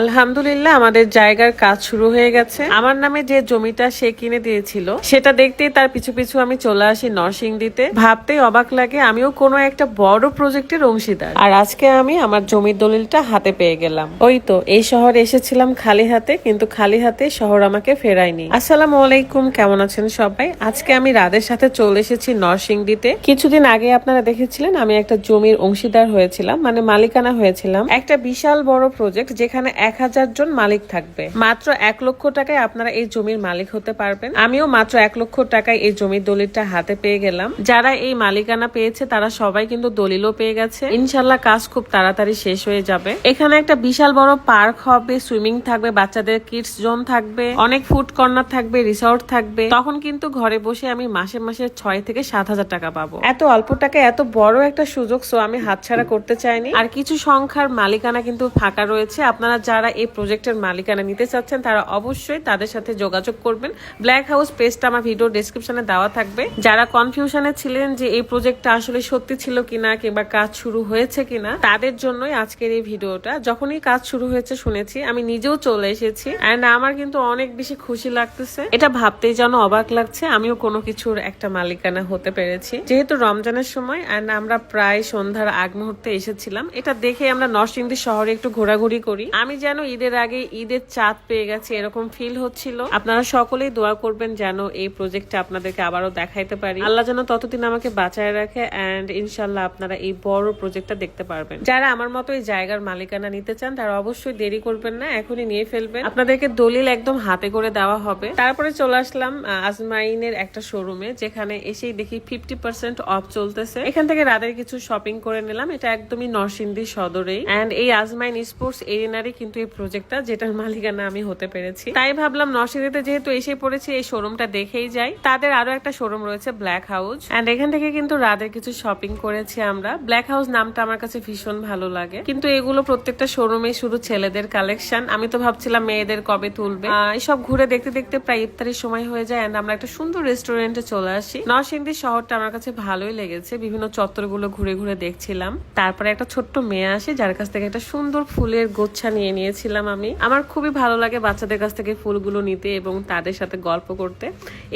আলহামদুলিল্লাহ, আমাদের জায়গার কাজ শুরু হয়ে গেছে। আমার নামে যে জমিটা সে কিনে দিয়েছিল, সেটা দেখতেই তার পিছু পিছু আমি চলে আসি নরসিংদীতে। ভাবতেই অবাক লাগে, আমিও কোনো একটা বড় প্রজেক্টের অংশীদার। আর আজকে আমি আমার জমির দলিলটা হাতে পেয়ে গেলাম। ওই তো, এই শহরে এসেছিলাম খালি হাতে, কিন্তু খালি হাতে শহর আমাকে ফেরায়নি। আসসালামু আলাইকুম, কেমন আছেন সবাই? আজকে আমি রাদের সাথে চলে এসেছি নরসিংদীতে। কিছুদিন আগে আপনারা দেখেছিলেন, আমি একটা জমির অংশীদার হয়েছিলাম মানে মালিকানা হয়েছিলাম। একটা বিশাল বড় প্রজেক্ট, যেখানে এক হাজার জন মালিক থাকবে। মাত্র এক লক্ষ টাকায় আপনারা এই জমির মালিক হতে পারবেন। আমিও মাত্র এক লক্ষ টাকায় এই জমির দলিলটা হাতে পেয়ে গেলাম। যারা এই মালিকানা পেয়েছে, তারা সবাই কিন্তু দলিলও পেয়ে গেছে। ইনশাল্লাহ কাজ খুব তাড়াতাড়ি শেষ হয়ে যাবে। এখানে একটা বিশাল বড় পার্ক হবে, সুইমিং থাকবে, বাচ্চাদের কিডস জোন থাকবে, অনেক ফুড কর্নার থাকবে, রিসর্ট থাকবে। তখন কিন্তু ঘরে বসে আমি মাসে মাসে ছয় থেকে সাত হাজার টাকা পাবো। এত অল্প টাকায় এত বড় একটা সুযোগ সো আমি হাতছাড়া করতে চাইনি। আর কিছু সংখ্যার মালিকানা কিন্তু ফাঁকা রয়েছে। আপনারা যারা এই প্রজেক্টের মালিকানা নিতে চাচ্ছেন, তারা অবশ্যই তাদের সাথে যোগাযোগ করবেন। ব্ল্যাক হাউস পেজটা আমার ভিডিও ডেসক্রিপশনে দেওয়া থাকবে। যারা কনফিউশনে ছিলেন যে এই প্রজেক্টটা আসলে সত্যি ছিল কিনা কিংবা কাজ শুরু হয়েছে কিনা, তাদের জন্যই আজকের এই ভিডিওটা যখনই কাজ শুরু হয়েছে শুনেছি, আমি নিজেও চলে এসেছি। এন্ড আমার কিন্তু অনেক বেশি খুশি লাগতেছে। এটা ভাবতেই যেন অবাক লাগছে, আমিও কোনো কিছুর একটা মালিকানা হতে পেরেছি। যেহেতু রমজানের সময় এন্ড আমরা প্রায় সন্ধ্যার আগ মুহূর্তে এসেছিলাম, এটা দেখে আমরা নরসিংদী শহরে একটু ঘোরাঘুরি করি। আমি যেন ঈদের আগে ঈদের চাঁদ পেয়ে গেছে, এরকম ফিল হচ্ছিল। আপনারা সকলেই দোয়া করবেন যেন এই প্রজেক্টটা আপনাদেরকে আবারও দেখাইতে পারি। আল্লাহ যেন ততদিন আমাকে বাঁচায় রাখে এন্ড ইনশাল্লাহ আপনারা এই বড় প্রজেক্টটা দেখতে পারবেন। যারা আমার মতো এই জায়গার মালিকানা নিতে চান, তারা অবশ্যই দেরি করবেন না, এখনই নিয়ে ফেলবেন। আপনাদেরকে দলিল একদম হাতে করে দেওয়া হবে। তারপরে চলে আসলাম আজমাইনের একটা শোরুমে যেখানে এসেই দেখি ফিফটি পার্সেন্ট অফ চলতেছে। এখান থেকে রাতের কিছু শপিং করে নিলাম, এটা একদমই নরসিংদী সদরেই। এন্ড এই আজমাইন স্পোর্টস এরিনারই কিন্তু এই প্রজেক্টটা যেটার মালিকানা আমি হতে পেরেছি। তাই ভাবলাম নরসিংদীতে যেহেতু এসে পড়েছি, এই শোরুমটা দেখেই যাই। তাদের আরও একটা শোরুম রয়েছে ব্ল্যাক হাউস এন্ড এখান থেকে কিন্তু রাদের কিছু শপিং করেছি আমরা। ব্ল্যাক হাউস নামটা আমার কাছে ভীষণ ভালো লাগে। কিন্তু এগুলো প্রত্যেকটা শোরুমে শুধু ছেলেদের কালেকশন আমি তো ভাবছিলাম মেয়েদের কবে তুলবে। এসব ঘুরে দেখতে দেখতে প্রায় ইফতারের সময় হয়ে যায় এন্ড আমরা একটা সুন্দর রেস্টুরেন্টে চলে আসি। নরসিংদী শহরটা আমার কাছে ভালোই লেগেছে। বিভিন্ন চত্বরগুলো ঘুরে ঘুরে দেখছিলাম। তারপরে একটা ছোট্ট মেয়ে আসে, যার কাছ থেকে একটা সুন্দর ফুলের গোচ্ছা নিয়ে নিয়ে নিয়েছিলাম আমি। আমার খুবই ভালো লাগে বাচ্চাদের কাছ থেকে ফুলগুলো নিতে এবং তাদের সাথে গল্প করতে।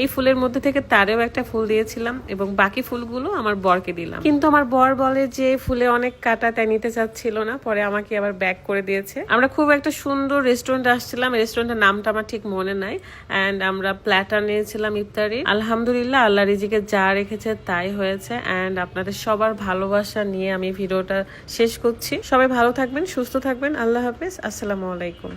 এই ফুলের মধ্যে থেকে তারেও একটা ফুল দিয়েছিলাম এবং বাকি ফুলগুলো আমার বরকে দিলাম। কিন্তু আমার বর বলে যে ফুলে অনেক কাটা তাই নিতে চাচ্ছিল না, পরে আমাকে আবার ব্যাক করে দিয়েছে। আমরা খুব একটা সুন্দর রেস্টুরেন্ট আসছিলাম রেস্টুরেন্টের নামটা আমার ঠিক মনে নাই। অ্যান্ড আমরা প্ল্যাটার নিয়েছিলাম ইফতারি আলহামদুলিল্লাহ, আল্লাহ রিজিকে যা রেখেছে তাই হয়েছে। অ্যান্ড আপনাদের সবার ভালোবাসা নিয়ে আমি ভিডিওটা শেষ করছি। সবাই ভালো থাকবেন, সুস্থ থাকবেন। আল্লাহ হাফেজ। আসসালামু আলাইকুম।